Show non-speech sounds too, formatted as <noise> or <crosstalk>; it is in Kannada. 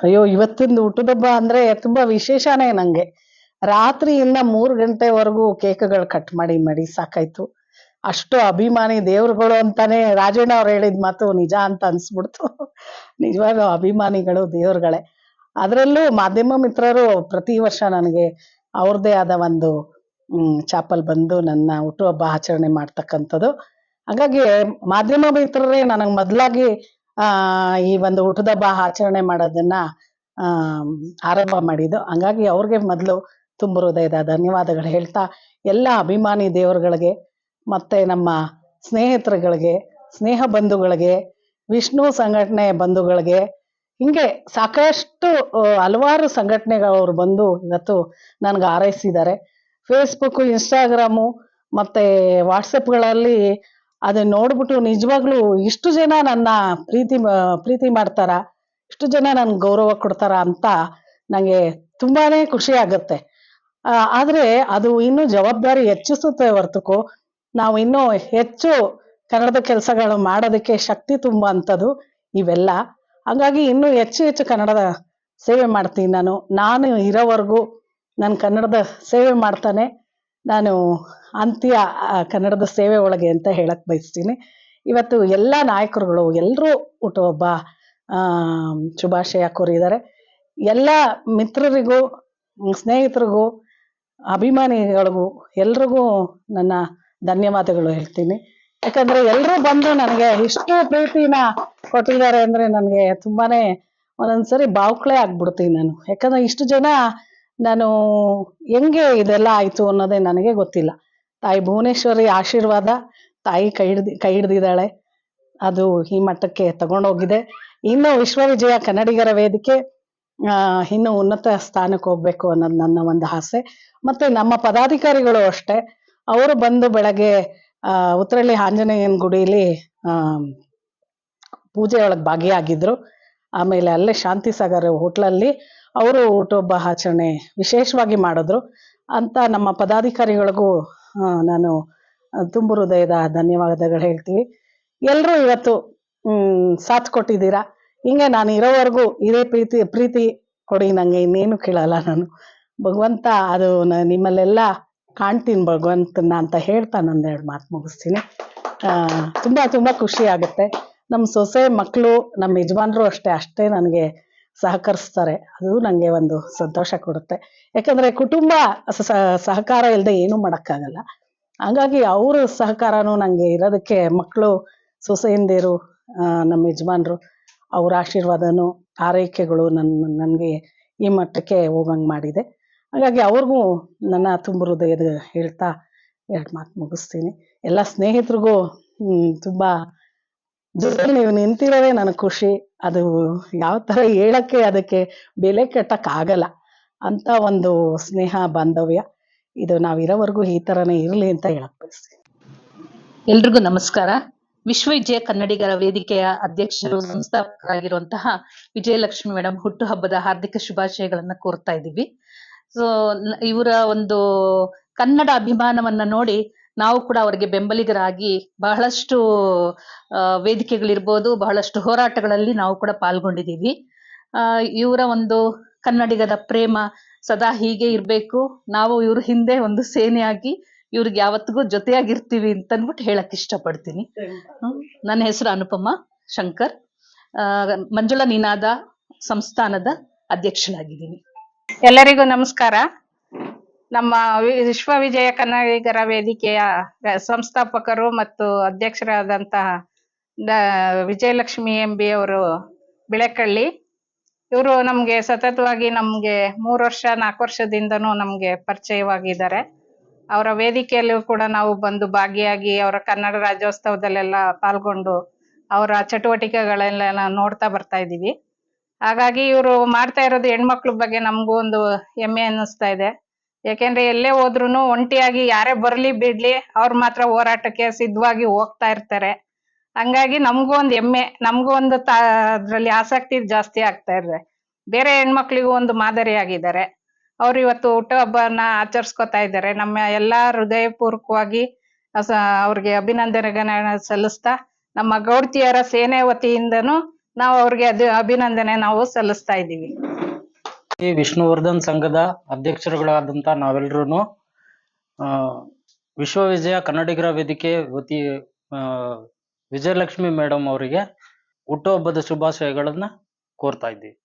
ಅಯ್ಯೋ, ಇವತ್ತಿಂದು ಹುಟ್ಟುದಬ್ಬ ಅಂದ್ರೆ ತುಂಬಾ ವಿಶೇಷನೇ ನಂಗೆ. ರಾತ್ರಿಯಿಂದ ಮೂರು ಗಂಟೆವರೆಗೂ ಕೇಕ್ಗಳು ಕಟ್ ಮಾಡಿ ಮಾಡಿ ಸಾಕಾಯ್ತು. ಅಷ್ಟು ಅಭಿಮಾನಿ ದೇವ್ರುಗಳು ಅಂತಾನೆ ರಾಜಣ್ಣ ಅವ್ರು ಹೇಳಿದ ಮಾತು ನಿಜ ಅಂತ ಅನ್ಸ್ಬಿಡ್ತು. <laughs> ನಿಜವಾಗ್ಲೂ ಅಭಿಮಾನಿಗಳು ದೇವ್ರುಗಳೇ. ಅದರಲ್ಲೂ ಮಾಧ್ಯಮ ಮಿತ್ರರು ಪ್ರತಿ ವರ್ಷ ನನಗೆ ಅವ್ರದ್ದೇ ಆದ ಒಂದು ಚಾಪಲ್ ಬಂದು ನನ್ನ ಹುಟ್ಟುಹಬ್ಬ ಆಚರಣೆ ಮಾಡ್ತಕ್ಕಂಥದ್ದು. ಹಾಗಾಗಿ ಮಾಧ್ಯಮ ಮಿತ್ರರೇ ನನಗೆ ಮೊದಲಾಗಿ ಈ ಒಂದು ಹುಟ್ಟುಹಬ್ಬ ಆಚರಣೆ ಮಾಡೋದನ್ನ ಆರಂಭ ಮಾಡಿದ್ದು. ಹಂಗಾಗಿ ಅವ್ರಿಗೆ ಮೊದಲು ತುಂಬ ಹೃದಯದ ಧನ್ಯವಾದಗಳು ಹೇಳ್ತಾ, ಎಲ್ಲ ಅಭಿಮಾನಿ ದೇವರುಗಳಿಗೆ, ಮತ್ತೆ ನಮ್ಮ ಸ್ನೇಹಿತರುಗಳಿಗೆ, ಸ್ನೇಹ ಬಂಧುಗಳಿಗೆ, ವಿಷ್ಣು ಸಂಘಟನೆ ಬಂಧುಗಳಿಗೆ, ಹಿಂಗೆ ಸಾಕಷ್ಟು ಹಲವಾರು ಸಂಘಟನೆಗಳವ್ರು ಬಂದು ಇವತ್ತು ನನಗೆ ಹಾರೈಸಿದ್ದಾರೆ. ಫೇಸ್ಬುಕ್ ಇನ್ಸ್ಟಾಗ್ರಾಮು ಮತ್ತೆ ವಾಟ್ಸಪ್ಗಳಲ್ಲಿ ಅದನ್ನ ನೋಡ್ಬಿಟ್ಟು ನಿಜವಾಗ್ಲೂ ಇಷ್ಟು ಜನ ನನ್ನ ಪ್ರೀತಿ ಪ್ರೀತಿ ಮಾಡ್ತಾರ? ಇಷ್ಟು ಜನ ನನ್ಗೆ ಗೌರವ ಕೊಡ್ತಾರ ಅಂತ ನನಗೆ ತುಂಬಾನೇ ಖುಷಿ ಆಗುತ್ತೆ. ಆದ್ರೆ ಅದು ಇನ್ನೂ ಜವಾಬ್ದಾರಿ ಹೆಚ್ಚಿಸುತ್ತೆ ಹೊರತುಕು. ನಾವು ಇನ್ನೂ ಹೆಚ್ಚು ಕನ್ನಡದ ಕೆಲಸಗಳು ಮಾಡೋದಕ್ಕೆ ಶಕ್ತಿ ತುಂಬುವಂಥದ್ದು ಇವೆಲ್ಲ. ಹಾಗಾಗಿ ಇನ್ನೂ ಹೆಚ್ಚು ಹೆಚ್ಚು ಕನ್ನಡದ ಸೇವೆ ಮಾಡ್ತೀನಿ ನಾನು. ನಾನು ಇರೋವರೆಗೂ ನಾನು ಕನ್ನಡದ ಸೇವೆ ಮಾಡ್ತಾನೆ. ನಾನು ಅಂತ್ಯ ಕನ್ನಡದ ಸೇವೆ ಒಳಗೆ ಅಂತ ಹೇಳಕ್ ಬಯಸ್ತೀನಿ. ಇವತ್ತು ಎಲ್ಲ ನಾಯಕರುಗಳು ಎಲ್ಲರೂ ಹುಟ್ಟುಹಬ್ಬ ಶುಭಾಶಯ ಕೋರಿದ್ದಾರೆ. ಎಲ್ಲ ಮಿತ್ರರಿಗೂ, ಸ್ನೇಹಿತರಿಗೂ, ಅಭಿಮಾನಿಗಳಿಗೂ ಎಲ್ರಿಗೂ ನನ್ನ ಧನ್ಯವಾದಗಳು ಹೇಳ್ತೀನಿ. ಯಾಕಂದ್ರೆ ಎಲ್ಲರೂ ಬಂದು ನನಗೆ ಇಷ್ಟು ಪ್ರೀತಿನ ಕೊಟ್ಟಿದ್ದಾರೆ ಅಂದ್ರೆ ನನಗೆ ತುಂಬಾನೇ ಒಂದೊಂದ್ಸರಿ ಬಾವುಕ್ಳೆ ಆಗ್ಬಿಡ್ತೀನಿ ನಾನು. ಯಾಕಂದ್ರೆ ಇಷ್ಟು ಜನ ನಾನು ಹೆಂಗೆ ಇದೆಲ್ಲ ಆಯ್ತು ಅನ್ನೋದೇ ನನಗೆ ಗೊತ್ತಿಲ್ಲ. ತಾಯಿ ಭುವನೇಶ್ವರಿ ಆಶೀರ್ವಾದ ತಾಯಿ ಕೈ ಹಿಡ್ದು ಕೈ ಹಿಡ್ದಿದ್ದಾಳೆ. ಅದು ಈ ಮಟ್ಟಕ್ಕೆ ತಗೊಂಡೋಗಿದೆ. ಇನ್ನು ವಿಶ್ವವಿಜಯ ಕನ್ನಡಿಗರ ವೇದಿಕೆ ಇನ್ನು ಉನ್ನತ ಸ್ಥಾನಕ್ಕೆ ಹೋಗ್ಬೇಕು ಅನ್ನೋದು ನನ್ನ ಒಂದು ಆಸೆ. ಮತ್ತೆ ನಮ್ಮ ಪದಾಧಿಕಾರಿಗಳು ಅಷ್ಟೇ. ಅವರು ಬಂದು ಬೆಳಗ್ಗೆ ಉತ್ತರಳ್ಳಿ ಆಂಜನೇಯನ ಗುಡಿಲಿ ಆ, ಪೂಜೆ ಒಳಗೆ ಭಾಗಿಯಾಗಿದ್ರು. ಆಮೇಲೆ ಅಲ್ಲೇ ಶಾಂತಿ ಸಾಗರ್ ಹೋಟ್ಲಲ್ಲಿ ಅವರು ಹುಟ್ಟುಹಬ್ಬ ಆಚರಣೆ ವಿಶೇಷವಾಗಿ ಮಾಡಿದ್ರು. ಅಂತ ನಮ್ಮ ಪದಾಧಿಕಾರಿಗಳಿಗೂ ನಾನು ತುಂಬು ಹೃದಯದ ಧನ್ಯವಾದಗಳು ಹೇಳ್ತೀವಿ. ಎಲ್ಲರೂ ಇವತ್ತು ಸಾಥ್ ಕೊಟ್ಟಿದ್ದೀರಾ? ಹಿಂಗೆ ನಾನು ಇರೋವರೆಗೂ ಇದೇ ಪ್ರೀತಿ ಪ್ರೀತಿ ಕೊಡಿ, ನಂಗೆ ಇನ್ನೇನು ಕೇಳಲ್ಲ ನಾನು. ಭಗವಂತ, ಅದು ನಿಮ್ಮಲ್ಲೆಲ್ಲ ಕಾಣ್ತೀನಿ ಭಗವಂತನ ಅಂತ ಹೇಳ್ತಾ ನಂದೆರಡು ಮಾತು ಮುಗಿಸ್ತೀನಿ. ತುಂಬಾ ತುಂಬಾ ಖುಷಿ ಆಗುತ್ತೆ. ನಮ್ಮ ಸೊಸೆ, ಮಕ್ಕಳು, ನಮ್ಮ ಯಜಮಾನ್ರು ಅಷ್ಟೇ ಅಷ್ಟೇ ನನಗೆ ಸಹಕರಿಸ್ತಾರೆ. ಅದು ನನಗೆ ಒಂದು ಸಂತೋಷ ಕೊಡುತ್ತೆ. ಯಾಕಂದ್ರೆ ಕುಟುಂಬ ಸಹಕಾರ ಇಲ್ಲದೆ ಏನೂ ಮಾಡೋಕ್ಕಾಗಲ್ಲ. ಹಂಗಾಗಿ ಅವ್ರ ಸಹಕಾರನೂ ನನಗೆ ಇರೋದಕ್ಕೆ ಮಕ್ಕಳು, ಸೊಸೆಯಂದಿರು ನಮ್ಮ ಯಜಮಾನ್ರು ಅವ್ರ ಆಶೀರ್ವಾದನು, ಆರೈಕೆಗಳು ನನ್ನ ನನಗೆ ಈ ಮಟ್ಟಕ್ಕೆ ಹೋಗಂಗೆ ಮಾಡಿದೆ. ಹಾಗಾಗಿ ಅವ್ರಿಗೂ ನನ್ನ ತುಂಬ ಹೃದಯದ ಹೇಳ್ತಾ ಎರಡು ಮಾತು ಮುಗಿಸ್ತೀನಿ. ಎಲ್ಲ ಸ್ನೇಹಿತರಿಗೂ ತುಂಬ ಜೊತೆಲಿ ನೀವು ನಿಂತಿರೋದೇ ನನಗೆ ಖುಷಿ. ಅದು ಯಾವ ತರ ಹೇಳಕ್ಕೆ ಅದಕ್ಕೆ ಬೆಲೆ ಕಟ್ಟಕ್ಕಾಗಲ್ಲ ಅಂತ ಒಂದು ಸ್ನೇಹ ಬಾಂಧವ್ಯ. ಇದು ನಾವಿರೋವರೆಗೂ ಈ ತರನೇ ಇರಲಿ ಅಂತ ಹೇಳಕ್ ಬಯಸ್ತೀನಿ. ಎಲ್ರಿಗೂ ನಮಸ್ಕಾರ. ವಿಶ್ವವಿಜಯ ಕನ್ನಡಿಗರ ವೇದಿಕೆಯ ಅಧ್ಯಕ್ಷರು ಸಂಸ್ಥಾಪಕರಾಗಿರುವಂತಹ ವಿಜಯಲಕ್ಷ್ಮಿ ಮೇಡಮ್ ಹುಟ್ಟುಹಬ್ಬದ ಹಾರ್ದಿಕ ಶುಭಾಶಯಗಳನ್ನ ಕೋರ್ತಾ ಇದ್ದೀವಿ. ಸೊ ಇವರ ಒಂದು ಕನ್ನಡ ಅಭಿಮಾನವನ್ನ ನೋಡಿ ನಾವು ಕೂಡ ಅವರಿಗೆ ಬೆಂಬಲಿಗರಾಗಿ ಬಹಳಷ್ಟು ವೇದಿಕೆಗಳಿರ್ಬೋದು, ಬಹಳಷ್ಟು ಹೋರಾಟಗಳಲ್ಲಿ ನಾವು ಕೂಡ ಪಾಲ್ಗೊಂಡಿದ್ದೀವಿ. ಇವರ ಒಂದು ಕನ್ನಡಿಗದ ಪ್ರೇಮ ಸದಾ ಹೀಗೆ ಇರಬೇಕು. ನಾವು ಇವ್ರ ಹಿಂದೆ ಒಂದು ಸೇನೆಯಾಗಿ ಇವ್ರಿಗೆ ಯಾವತ್ತಿಗೂ ಜೊತೆಯಾಗಿರ್ತೀವಿ ಅಂತ ಅಂದ್ಬಿಟ್ಟು ಹೇಳಕ್ ಇಷ್ಟಪಡ್ತೀನಿ. ನನ್ನ ಹೆಸರು ಅನುಪಮ ಶಂಕರ್. ಮಂಜುಳಾ ನಿನಾದ ಸಂಸ್ಥಾನದ ಅಧ್ಯಕ್ಷಳಾಗಿದ್ದೀನಿ. ಎಲ್ಲರಿಗೂ ನಮಸ್ಕಾರ. ನಮ್ಮ ವಿಶ್ವ ವಿಜಯ ಕನ್ನಡಿಗರ ವೇದಿಕೆಯ ಸಂಸ್ಥಾಪಕರು ಮತ್ತು ಅಧ್ಯಕ್ಷರಾದಂತಹ ವಿಜಯಲಕ್ಷ್ಮಿ ಎಂ ಬಿ ಅವರು ಬಿಳೆಕಳ್ಳಿ. ಇವರು ನಮಗೆ ಸತತವಾಗಿ ನಮಗೆ ಮೂರು ವರ್ಷ, ನಾಲ್ಕು ವರ್ಷದಿಂದನೂ ನಮಗೆ ಪರಿಚಯವಾಗಿದ್ದಾರೆ. ಅವರ ವೇದಿಕೆಯಲ್ಲೂ ಕೂಡ ನಾವು ಬಂದು ಭಾಗಿಯಾಗಿ ಅವರ ಕನ್ನಡ ರಾಜ್ಯೋತ್ಸವದಲ್ಲೆಲ್ಲ ಪಾಲ್ಗೊಂಡು ಅವರ ಚಟುವಟಿಕೆಗಳೆಲ್ಲ ನೋಡ್ತಾ ಬರ್ತಾ ಇದ್ದೀವಿ. ಹಾಗಾಗಿ ಇವರು ಮಾಡ್ತಾ ಇರೋದು ಹೆಣ್ಮಕ್ಳ ಬಗ್ಗೆ ನಮಗೂ ಒಂದು ಹೆಮ್ಮೆ ಅನ್ನಿಸ್ತಾ ಇದೆ. ಯಾಕೆಂದ್ರೆ ಎಲ್ಲೇ ಹೋದ್ರುನು ಒಂಟಿಯಾಗಿ ಯಾರೇ ಬರ್ಲಿ ಬಿಡ್ಲಿ ಅವ್ರು ಮಾತ್ರ ಹೋರಾಟಕ್ಕೆ ಸಿದ್ಧವಾಗಿ ಹೋಗ್ತಾ ಇರ್ತಾರೆ. ಹಂಗಾಗಿ ನಮಗೂ ಒಂದು ಹೆಮ್ಮೆ, ನಮಗೂ ಒಂದು ತಾ, ಅದ್ರಲ್ಲಿ ಆಸಕ್ತಿ ಜಾಸ್ತಿ ಆಗ್ತಾ ಇದೆ. ಬೇರೆ ಹೆಣ್ಮಕ್ಳಿಗೂ ಒಂದು ಮಾದರಿಯಾಗಿದ್ದಾರೆ. ಅವ್ರು ಇವತ್ತು ಹುಟ್ಟುಹಬ್ಬನ ಆಚರಿಸ್ಕೊತಾ ಇದ್ದಾರೆ. ನಮ್ಮ ಎಲ್ಲಾ ಹೃದಯಪೂರ್ವಕವಾಗಿ ಅವ್ರಿಗೆ ಅಭಿನಂದನೆಗಳನ್ನ ಸಲ್ಲಿಸ್ತಾ, ನಮ್ಮ ಗೌಡ್ತಿಯರ ಸೇನೆ ವತಿಯಿಂದನೂ ನಾವು ಅವ್ರಿಗೆ ಅದು ಅಭಿನಂದನೆ ನಾವು ಸಲ್ಲಿಸ್ತಾ ಇದ್ದೀವಿ. ಈ ವಿಷ್ಣುವರ್ಧನ್ ಸಂಘದ ಅಧ್ಯಕ್ಷರುಗಳಾದಂಥ ನಾವೆಲ್ಲರೂ ವಿಶ್ವವಿಜಯ ಕನ್ನಡಿಗರ ವೇದಿಕೆ ವತಿ ವಿಜಯಲಕ್ಷ್ಮಿ ಮೇಡಮ್ ಅವರಿಗೆ ಹುಟ್ಟುಹಬ್ಬದ ಶುಭಾಶಯಗಳನ್ನ ಕೋರ್ತಾ ಇದ್ದೀವಿ.